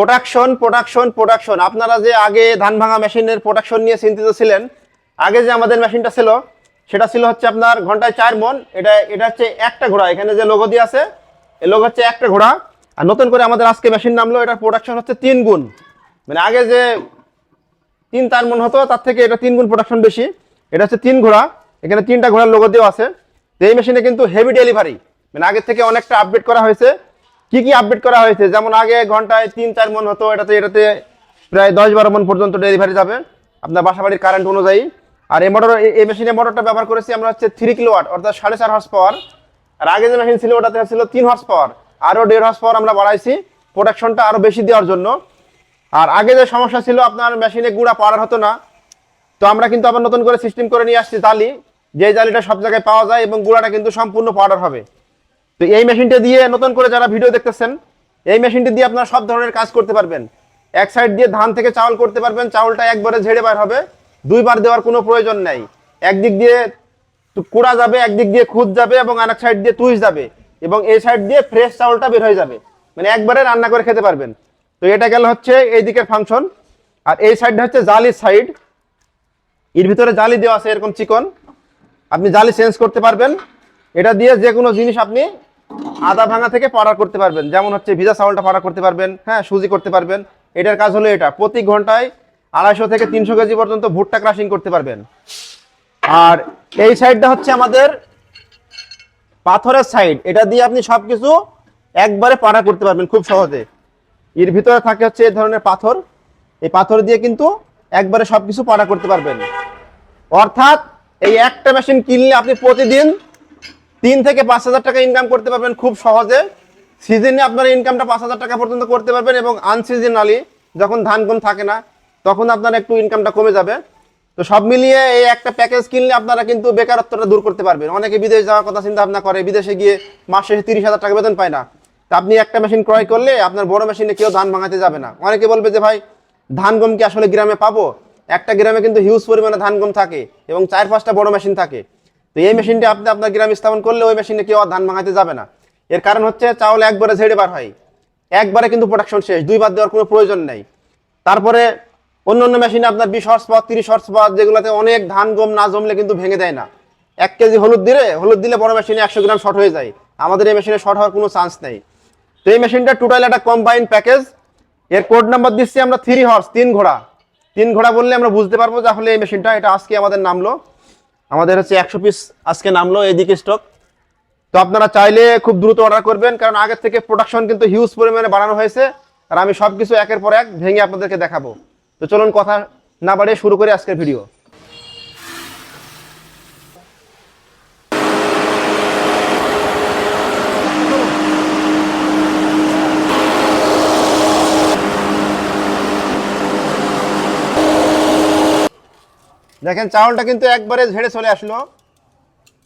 Production production production আপনারা যে আগে ধান ভাঙা মেশিনের প্রোডাকশন নিয়ে চিন্তিত ছিলেন, আগে যে আমাদের মেশিনটা ছিল, সেটা ছিল হচ্ছে আপনার ঘন্টায় চার মন এটা এটা হচ্ছে একটা ঘোড়া। এখানে যে লোগো দিয়ে আছে, এই লোগো হচ্ছে একটা ঘোড়া। আর নতুন করে আমাদের আজকে মেশিন নামলো, এটার প্রোডাকশন হচ্ছে তিন গুণ। মানে আগে যে তিন চার মন হতো, তার থেকে এটা তিন গুণ প্রোডাকশন বেশি। এটা হচ্ছে তিন ঘোড়া। এখানে তিনটা ঘোড়ার লোগো দেওয়া আছে। তো এই মেশিনে কিন্তু হেভি ডেলিভারি মানে আগের থেকে অনেকটা আপডেট করা হয়েছে। কি কি আপডেট করা হয়েছে? যেমন আগে ঘন্টায় তিন, চার মন হতো, এটাতে এটাতে প্রায় দশ, বারো মন পর্যন্ত ডেলিভারি যাবে। আপনার বাসা বাড়ির কারেন্ট অনুযায়ী। আর এই মোটর এই মেশিনে মোটরটা ব্যবহার করেছি আমরা হচ্ছে থ্রি কিলোওয়াট অর্থাৎ সাড়ে চার হর্স পাওয়ার আর আগে যে মেশিন ছিল, ওটাতে ছিল তিন হর্স পাওয়ার আরও দেড় হর্স পাওয়ার আমরা বাড়াইছি প্রোডাকশনটা আরও বেশি দেওয়ার জন্য। আর আগে যে সমস্যা ছিল, আপনার মেশিনে গুঁড়া পাওয়ার হতো না। তো আমরা কিন্তু আবার নতুন করে সিস্টেম করে নিয়ে আসছি জালি। যে জালিটা সব জায়গায় পাওয়া যায় এবং গুঁড়াটা কিন্তু সম্পূর্ণ পাউডার হবে। তো এই মেশিনটা দিয়ে নতুন করে যারা ভিডিও দেখতেছেন, এই মেশিনটি দিয়ে আপনারা সব ধরনের কাজ করতে পারবেন। এক সাইড দিয়ে ধান থেকে চাউল করতে পারবেন, চাউলটা একবারে ঝেড়ে বার হবে, দুইবার দেওয়ার কোনো প্রয়োজন নেই। একদিক দিয়ে কুড়া যাবে, একদিক দিয়ে খুদ যাবে এবং আরেক সাইড দিয়ে তুইস যাবে এবং এই সাইড দিয়ে ফ্রেশ চাউলটা বের হয়ে যাবে। মানে একবারে রান্না করে খেতে পারবেন। তো এটা গেল হচ্ছে এই দিকের ফাংশন। আর এই সাইডটা হচ্ছে জালির সাইড। এর ভিতরে জালি দেওয়া আছে এরকম চিকন। আপনি জালি চেঞ্জ করতে পারবেন। এটা দিয়ে যে কোনো জিনিস আপনি আদা ভাঙা থেকে পাড়া করতে পারবেন। যেমন হচ্ছে ভিজা চাউলটা পাড়া করতে পারবেন হ্যাঁ সুজি করতে পারবেন। এটার কাজ হলো এটা, প্রতি ঘন্টায় আড়াইশো থেকে তিনশো কেজি পর্যন্ত ভুট্টা ক্রাশিং করতে পারবেন। আর এই সাইডটা হচ্ছে আমাদের পাথরের সাইড এটা দিয়ে আপনি সবকিছু একবারে পাড়া করতে পারবেন খুব সহজে। এর ভিতরে থাকে হচ্ছে এই ধরনের পাথর, এই পাথর দিয়ে কিন্তু একবারে সবকিছু পাড়া করতে পারবেন। অর্থাৎ এই একটা মেশিন কিনলে আপনি প্রতিদিন তিন থেকে পাঁচ হাজার টাকা ইনকাম করতে পারবেন খুব সহজে। সিজনে আপনার ইনকামটা পাঁচ হাজার টাকা পর্যন্ত করতে পারবেন এবং আনসিজনালি যখন ধান কম থাকে না, তখন আপনার একটু ইনকামটা কমে যাবে। তো সব মিলিয়ে এই একটা প্যাকেজ কিনলে আপনারা কিন্তু বেকারত্বটা দূর করতে পারবেন। অনেকে বিদেশ যাওয়ার কথা চিন্তা ভাবনা করে, বিদেশে গিয়ে মাস শেষে তিরিশ হাজার টাকা বেতন পায় না। তা আপনি একটা মেশিন ক্রয় করলে আপনার বড় মেশিনে কেউ ধান ভাঙাতে যাবে না। অনেকে বলবে যে, ভাই, ধান গম কি আসলে গ্রামে পাবো? একটা গ্রামে কিন্তু হিউজ পরিমাণে ধান গম থাকে এবং চার পাঁচটা বড় মেশিন থাকে। তো এই মেশিনটি আপনি আপনার গ্রামে স্থাপন করলে ওই মেশিনে কেউ ধান ভাঙাতে যাবে না। এর কারণ হচ্ছে চাউল একবারে ঝেড়ে বার হয়। একবারে কিন্তু প্রোডাকশন শেষ, দুইবার দেওয়ার কোনো প্রয়োজন নেই। তারপরে অন্য অন্য মেশিনে আপনার বিশ হর্স পাওয়ার তিরিশ হর্স পাওয়ার যেগুলোতে অনেক ধান গম না জমলে কিন্তু ভেঙে দেয় না। এক কেজি হলুদ দিলে হলুদ দিলে বড় মেশিনে একশো গ্রাম শর্ট হয়ে যায়। আমাদের এই মেশিনে শর্ট হওয়ার কোনো চান্স নেই। তো এই মেশিনটা টোটাল একটা কম্বাইন প্যাকেজ এর কোড নাম্বার দিচ্ছি আমরা থ্রি হর্স তিন ঘোড়া। তিন ঘোড়া বললে আমরা বুঝতে পারব যে আসলে এই মেশিনটা, এটা আজকে আমাদের নামলো। আমাদের হচ্ছে একশো পিস আজকে নামলো এইদিকে স্টক তো আপনারা চাইলে খুব দ্রুত অর্ডার করবেন, কারণ আগের থেকে প্রোডাকশন কিন্তু হিউজ পরিমাণে বাড়ানো হয়েছে, আর আমি সব কিছু একের পর এক ভেঙে আপনাদেরকে দেখাবো। তো চলুন কথা না বাড়িয়ে শুরু করি আজকের ভিডিও দেখেন চাউলটা কিন্তু একবারে ঝেড়ে চলে আসলো।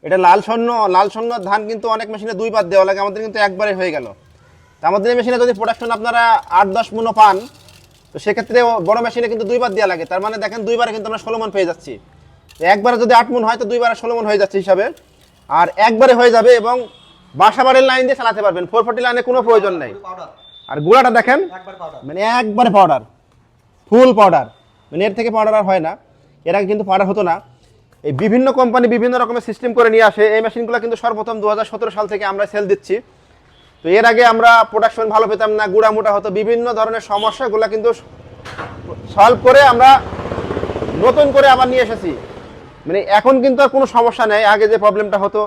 এটা লাল স্বর্ণ লাল স্বর্ণ ধান কিন্তু অনেক মেশিনে দুই দুইবার দেওয়া লাগে আমাদের কিন্তু একবারে হয়ে গেল। তা আমাদের এই মেশিনে যদি প্রোডাকশন আপনারা আট দশ মনও পান তো সেক্ষেত্রে বড় মেশিনে কিন্তু দুইবার দেওয়া লাগে। তার মানে দেখেন দুইবারে কিন্তু আমরা ষোলো মন পেয়ে যাচ্ছি। একবারে যদি আট মন হয় তো দুইবারে ষোলো মন হয়ে যাচ্ছে হিসাবে। আর একবারে হয়ে যাবে এবং বাসা বাড়ির লাইন দিয়ে চালাতে পারবেন। ফোর ফোর্টি লাইনে কোনো প্রয়োজন নেই। আর গুঁড়াটা দেখেন মানে একবারে পাউডার ফুল পাউডার মানে এর থেকে পাউডার আর হয় না। এর আগে কিন্তু পাউডার হতো না। এই বিভিন্ন কোম্পানি বিভিন্ন রকমের সিস্টেম করে নিয়ে আসে। এই মেশিনগুলো কিন্তু সর্বপ্রথম দু হাজার সতেরো সাল থেকে আমরা সেল দিচ্ছি। তো এর আগে আমরা প্রোডাকশন ভালো পেতাম না গুঁড়া মোটা হতো, বিভিন্ন ধরনের সমস্যাগুলো কিন্তু সলভ করে আমরা নতুন করে আবার নিয়ে এসেছি। মানে এখন কিন্তু আর কোনো সমস্যা নেই। আগে যে প্রবলেমটা হতো,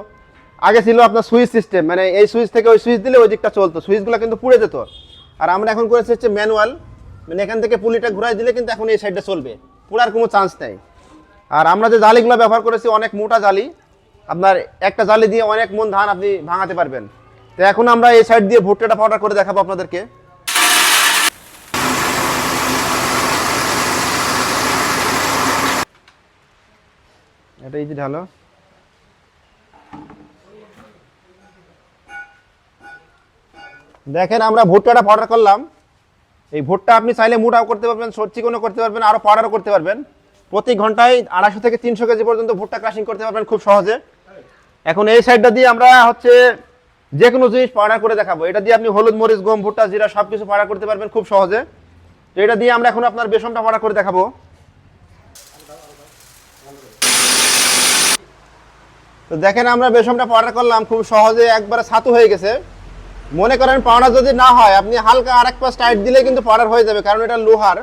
আগে ছিল আপনার সুইচ সিস্টেম মানে এই সুইচ থেকে ওই সুইচ দিলে ওই দিকটা চলতো। সুইচগুলো কিন্তু পুড়ে যেত। আর আমরা এখন করেছি হচ্ছে ম্যানুয়াল মানে এখান থেকে পুলিটা ঘুরাই দিলে কিন্তু এখন এই সাইডটা চলবে। পুরার কোনো চান্স নেই। আর আমরা যে জালিগুলো ব্যবহার করেছি, অনেক মোটা জালি, আপনার একটা জালি দিয়ে অনেক মন ধান আপনি ভাঙাতে পারবেন। তো এখন আমরা এই সাইড দিয়ে ভুট্টাটা পাউডার করে দেখাবো আপনাদেরকে। এটা ইজি ঢালো। দেখেন আমরা ভুট্টাটা পাউডার করলাম। এই ভুট্টা আপনি চাইলে মোটাও করতে পারবেন চিকনও করতে পারবেন আরও পাউডারও করতে পারবেন। প্রতি ঘন্টায় আড়াইশো থেকে তিনশো কেজি পর্যন্ত ভুট্টা ক্রাশিং করতে পারবেন খুব সহজে। এখন এই সাইডটা দিয়ে আমরা হচ্ছে যে কোনো জিনিস পাউডার করে দেখাবো। এটা দিয়ে আপনি হলুদ, মরিচ, গম, ভুট্টা, জিরা সব কিছু পাউডার করতে পারবেন খুব সহজে। তো এটা দিয়ে আমরা এখন আপনার বেসনটা পাড়া করে দেখাবো। তো দেখেন আমরা বেসনটা পাউডার করলাম, খুব সহজে একবারে ছাতু হয়ে গেছে। মনে করেন পাউডার যদি না হয়, আপনি হালকা আরেক পাশ টাইট দিলে কিন্তু পাউডার হয়ে যাবে, কারণ এটা লোহার।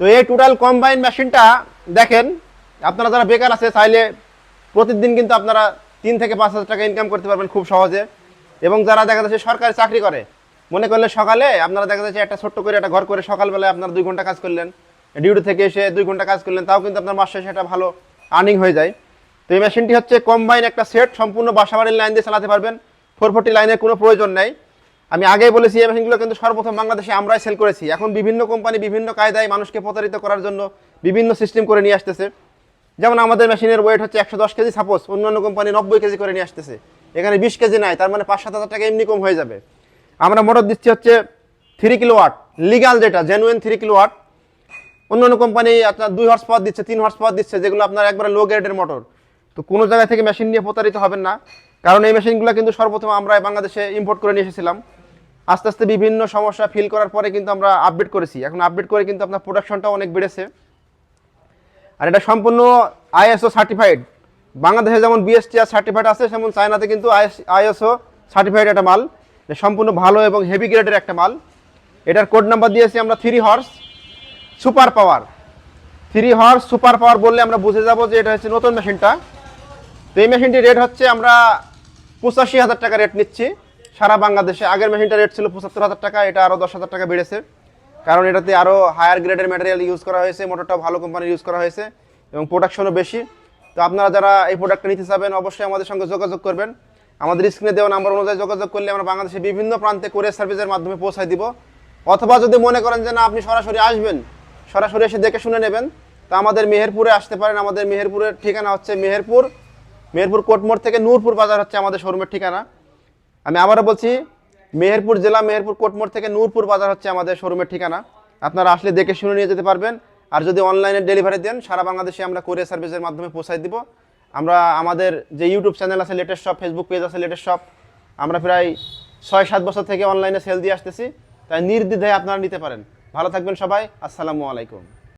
তো এই টোটাল কম্বাইন মেশিনটা দেখেন, আপনারা যারা বেকার আছে, চাইলে প্রতিদিন কিন্তু আপনারা তিন থেকে পাঁচ হাজার টাকা ইনকাম করতে পারবেন খুব সহজে। এবং যারা দেখা যাচ্ছে সরকারি চাকরি করে, মনে করলে সকালে আপনারা দেখা যাচ্ছে একটা ছোট্ট করে একটা ঘর করে সকালবেলায় আপনারা দুই ঘণ্টা কাজ করলেন। ডিউটি থেকে এসে দুই ঘণ্টা কাজ করলেন, তাও কিন্তু আপনার মাস একটা ভালো আর্নিং হয়ে যায়। তো এই মেশিনটি হচ্ছে কম্বাইন একটা সেট সম্পূর্ণ বাসাবাড়ির লাইন দিয়ে চালাতে পারবেন। ফোর ফোরটি লাইনের কোনো প্রয়োজন নেই। আমি আগেই বলেছি, এই মেশিনগুলো কিন্তু সর্বপ্রথম বাংলাদেশে আমরাই সেল করেছি। এখন বিভিন্ন কোম্পানি বিভিন্ন কায়দায় মানুষকে প্রতারিত করার জন্য বিভিন্ন সিস্টেম করে নিয়ে আসতেছে। যেমন আমাদের মেশিনের ওয়েট হচ্ছে একশো দশ কেজি সাপোজ অন্যান্য কোম্পানি নব্বই কেজি করে নিয়ে আসতেছে। এখানে বিশ কেজি নাই, তার মানে পাঁচ সাত হাজার টাকা এমনি কম হয়ে যাবে। আমরা মোটর দিচ্ছি হচ্ছে থ্রি কিলো ওয়াট লিগাল যেটা জেনুইন থ্রি কিলো ওয়াট অন্যান্য কোম্পানি আপনার দুই হর্স পাওয়ার দিচ্ছে, তিন হর্স পাওয়ার দিচ্ছে, যেগুলো আপনার একবারে লো গ্রেডের মোটর তো কোনো জায়গা থেকে মেশিন নিয়ে প্রতারিত হবেন না। কারণ এই মেশিনগুলো কিন্তু সর্বপ্রথম আমরা বাংলাদেশে ইম্পোর্ট করে নিয়ে এসেছিলাম। আস্তে আস্তে বিভিন্ন সমস্যা ফিল করার পরে কিন্তু আমরা আপডেট করেছি। এখন আপডেট করে কিন্তু আপনার প্রোডাকশনটা অনেক বেড়েছে। আর এটা সম্পূর্ণ আইএসও সার্টিফাইড বাংলাদেশে যেমন বিএসটিআর সার্টিফাইড আছে যেমন চায়নাতে কিন্তু আইএসও সার্টিফাইড একটা মাল। সম্পূর্ণ ভালো এবং হেভি গ্রেডের একটা মাল। এটার কোড নাম্বার দিয়েছি আমরা three horse super power three horse super power বললে আমরা বুঝে যাব যে এটা হচ্ছে নতুন মেশিনটা তো এই মেশিনটির রেট হচ্ছে আমরা পঁচাশি হাজার টাকা রেট নিচ্ছি। সারা বাংলাদেশে আগের মেশিনটার রেট ছিল পঁচাত্তর হাজার টাকা, এটা আরও দশ হাজার টাকা বেড়েছে। কারণ এটাতে আরও হায়ার গ্রেডের ম্যাটেরিয়াল ইউজ করা হয়েছে মোটরটা ভালো কোম্পানির ইউজ করা হয়েছে এবং প্রোডাকশনও বেশি। তো আপনারা যারা এই প্রোডাক্টটা নিতে চাবেন, অবশ্যই আমাদের সঙ্গে যোগাযোগ করবেন। আমাদের স্ক্রিনে দেওয়া নাম্বার অনুযায়ী যোগাযোগ করলে আমরা বাংলাদেশের বিভিন্ন প্রান্তে কোরিয়ার সার্ভিসের মাধ্যমে পৌঁছায় দিব। অথবা যদি মনে করেন যে না, আপনি সরাসরি আসবেন, সরাসরি এসে দেখে শুনে নেবেন, তা আমাদের মেহেরপুরে আসতে পারেন। আমাদের মেহেরপুরের ঠিকানা হচ্ছে মেহেরপুর মেহেরপুর কোটমোড় থেকে নূরপুর বাজার হচ্ছে আমাদের শোরুমের ঠিকানা। আমি আবারও বলছি, মেহেরপুর জেলা মেহেরপুর কোটমোড় থেকে নূরপুর বাজার হচ্ছে আমাদের শোরুমের ঠিকানা। আপনারা আসলে দেখে শুনে নিয়ে যেতে পারবেন। আর যদি অনলাইনে ডেলিভারি দেন, সারা বাংলাদেশে আমরা কোরিয়ার সার্ভিসের মাধ্যমে পৌঁছাই দিব। আমরা আমাদের যে ইউটিউব চ্যানেল আছে লেটেস্ট শপ ফেসবুক পেজ আছে লেটেস্ট শপ আমরা প্রায় ছয় সাত বছর থেকে অনলাইনে সেল দিয়ে আসতেছি। তাই নির্দ্বিধায় আপনারা নিতে পারেন। ভালো থাকবেন সবাই। আসসালামু আলাইকুম।